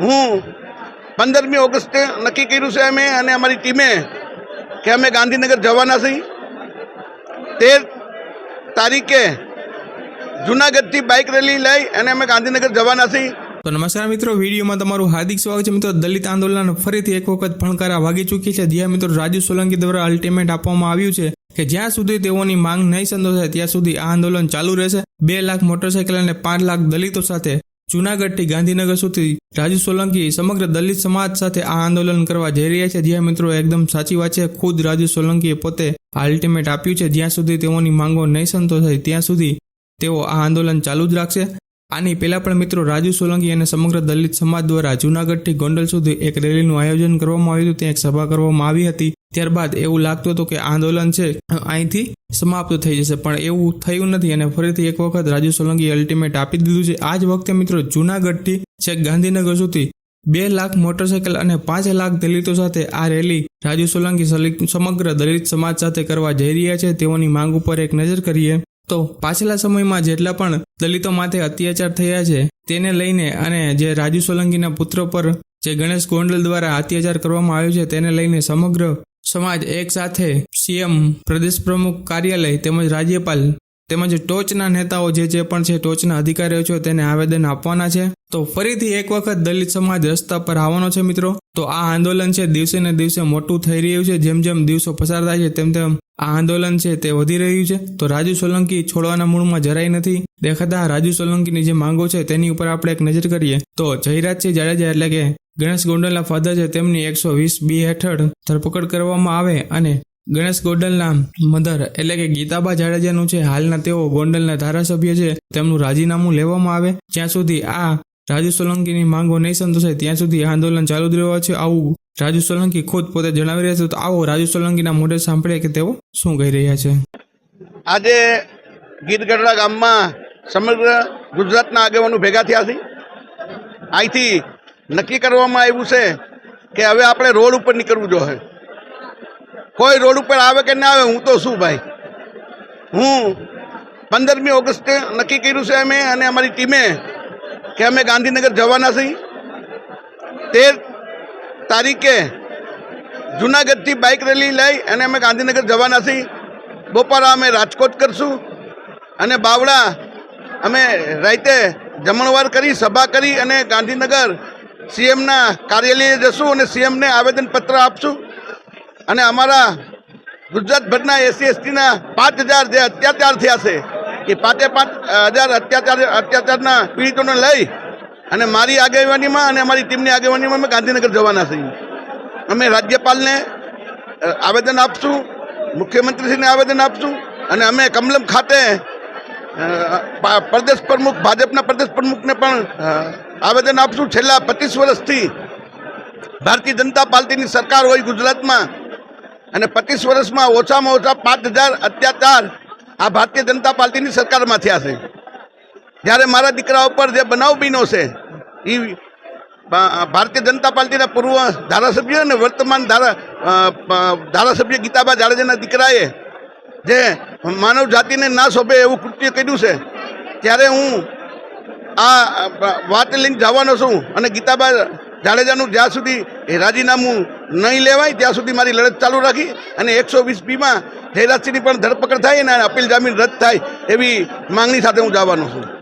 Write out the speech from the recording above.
હું પંદરમી ઓગસ્ટે નક્કી કર્યું છે અમે અને અમારી ટીમે કે અમે ગાંધીનગર જવાના છીએ. તેર તારીખે જુનાગઢથી બાઇક રેલી લઈ અને અમે ગાંધીનગર જવાના છીએ. તો નમસ્કાર મિત્રો, વિડીયોમાં તમારું હાર્દિક સ્વાગત છે. મિત્રો, દલિત આંદોલન ફરીથી એક વખત ફણકારા વાગી ચૂકી છે. જ્યાં મિત્રો રાજુ સોલંકી દ્વારા અલ્ટિમેટ આપવામાં આવ્યું છે કે જ્યાં સુધી તેઓની માંગ નહીં સંતોષાય, ત્યાં સુધી આ આંદોલન ચાલુ રહેશે. બે લાખ મોટરસાયકલ અને પાંચ લાખ દલિતો સાથે જૂનાગઢથી ગાંધીનગર સુધી રાજુ સોલંકી સમગ્ર દલિત સમાજ સાથે આ આંદોલન કરવા જઈ રહ્યા છે. જ્યાં મિત્રો એકદમ સાચી વાત છે, ખુદ રાજુ સોલંકીએ પોતે અલ્ટિમેટ આપ્યું છે. જ્યાં સુધી તેઓની માંગો નહીં સંતોષાય ત્યાં સુધી તેઓ આ આંદોલન ચાલુ જ રાખશે. આની પહેલાં પણ મિત્રો રાજુ સોલંકી અને સમગ્ર દલિત સમાજ દ્વારા જૂનાગઢથી ગોંડલ સુધી એક રેલીનું આયોજન કરવામાં આવ્યું હતું. ત્યાં એક સભા કરવામાં આવી હતી. ત્યારબાદ એવું લાગતું હતું કે આંદોલન છે, અહીંથી સમાપ્ત થઈ જશે. પણ એવું થયું નથી અને ફરીથી એક વખત રાજુ સોલંકી અલ્ટિમેટ આપી દીધું છે. આ જ વખતે મિત્રો જૂનાગઢથી છેક ગાંધીનગર સુધી બે લાખ મોટરસાયકલ અને પાંચ લાખ દલિતો સાથે આ રેલી રાજુ સોલંકી સલિ- સમગ્ર દલિત સમાજ સાથે કરવા જઈ રહ્યા છે. તેઓની માંગ ઉપર એક નજર કરીએ તો પાછલા સમયમાં જેટલા પણ દલિતો માથે અત્યાચાર થયા છે, તેને લઈને અને જે રાજુ સોલંકીના પુત્ર પર જે ગણેશ ગોંડલ દ્વારા અત્યાચાર કરવામાં આવ્યો છે, તેને લઈને સમગ્ર સમાજ એક સાથે સીએમ, પ્રદેશ પ્રમુખ, કાર્યાલય તેમજ રાજ્યપાલ તેમજ ટોચના નેતાઓ જે જે પણ છે ટોચના અધિકારીઓ છે તેને આવેદન આપવાના છે. તો ફરીથી એક વખત દલિત સમાજ રસ્તા પર આવવાનો છે મિત્રો. તો આ આંદોલન છે દિવસે ને દિવસે મોટું થઈ રહ્યું છે. જેમ જેમ દિવસો પસાર થાય છે તેમ તેમ આ આંદોલન છે તે વધી રહ્યું છે. તો રાજુ સોલંકી છોડવાના મૂળમાં જરાય નથી દેખાતા. રાજુ સોલંકીની જે માંગો છે તેની ઉપર આપણે એક નજર કરીએ. તો જયરાજસિંહ જાડેજા એટલે કે ગણેશ ગોંડલના ફાધર છે તેમની એકસો વીસ બી હેઠળ ધરપકડ કરવામાં આવે અને ગણેશ ગોંડલના મધર એટલે કે ગીતાબા જાડેજાનું છે હાલના તેઓ ગોંડલના ધારાસભ્ય છે, તેમનું રાજીનામું લેવામાં આવે. જ્યાં સુધી આ રાજુ સોલંકીની માંગો નહીં સંતોષાય, ત્યાં સુધી આંદોલન ચાલુ જ રહેવા છે. આવું રાજુ સોલંકી ખુદ પોતે જણાવી રહ્યા છે. તો આવો રાજુ સોલંકીના મોઢે સાંભળે કે તેઓ શું કહી રહ્યા છે. આજે ગીરગઢડા ગામમાં સમગ્ર ગુજરાતના આગેવાનો ભેગા થયા છે. અહીંથી નક્કી કરવામાં આવ્યું છે કે હવે આપણે રોડ ઉપર નીકળવું જોઈએ. કોઈ રોડ ઉપર આવે કે ના આવે, હું તો શું ભાઈ? હું પંદરમી ઓગસ્ટે નક્કી કર્યું છે અમે અને અમારી ટીમે કે અમે ગાંધીનગર જવાના છીએ. તેર તારીખે જુનાગઢથી બાઇક રેલી લઈ અને અમે ગાંધીનગર જવાના છીએ. બપોરા અમે રાજકોટ કરશું અને બાવળા અમે રાતે જમણવાર કરી, સભા કરી અને ગાંધીનગર સીએમના કાર્યાલયે જશું અને સીએમને આવેદનપત્ર આપશું. અને અમારા ગુજરાતભરના એસસી એસટીના પાંચ હજાર જે અત્યાચાર થયા છે, એ પાંચે પાંચ હજાર અત્યાચાર, અત્યાચારના પીડિતોને લઈ અને મારી આગેવાનીમાં અને અમારી ટીમની આગેવાનીમાં અમે ગાંધીનગર જવાના છીએ. અમે રાજ્યપાલને આવેદન આપશું, મુખ્યમંત્રીશ્રીને આવેદન આપશું અને અમે કમલમ ખાતે પ્રદેશ પ્રમુખ ભાજપના પ્રદેશ પ્રમુખને પણ આવેદન આપશું. છેલ્લા પચીસ વર્ષથી ભારતીય જનતા પાર્ટીની સરકાર હોય ગુજરાતમાં અને પચીસ વર્ષમાં ઓછામાં ઓછા પાંચ હજાર અત્યાચાર આ ભારતીય જનતા પાર્ટીની સરકારમાં થયા છે જ્યારે મારા દીકરા ઉપર જે બનાવ બીનો છે એ ભારતીય જનતા પાર્ટીના પૂર્વ ધારાસભ્ય અને વર્તમાન ધારા ધારાસભ્ય ગીતાબા જાડેજાના દીકરાએ જે માનવ જાતિને ના શોભે એવું કૃત્ય કર્યું છે. ત્યારે હું આ વાત લઈને જવાનો છું અને ગીતાબા જાડેજાનું જ્યાં સુધી રાજીનામું નહીં લેવાય, ત્યાં સુધી મારી લડત ચાલુ રાખી અને એકસો વીસ બીમાં જયરાજસિંહની પણ ધરપકડ થાય અને અપીલ જામીન રદ થાય એવી માંગણી સાથે હું જવાનો છું.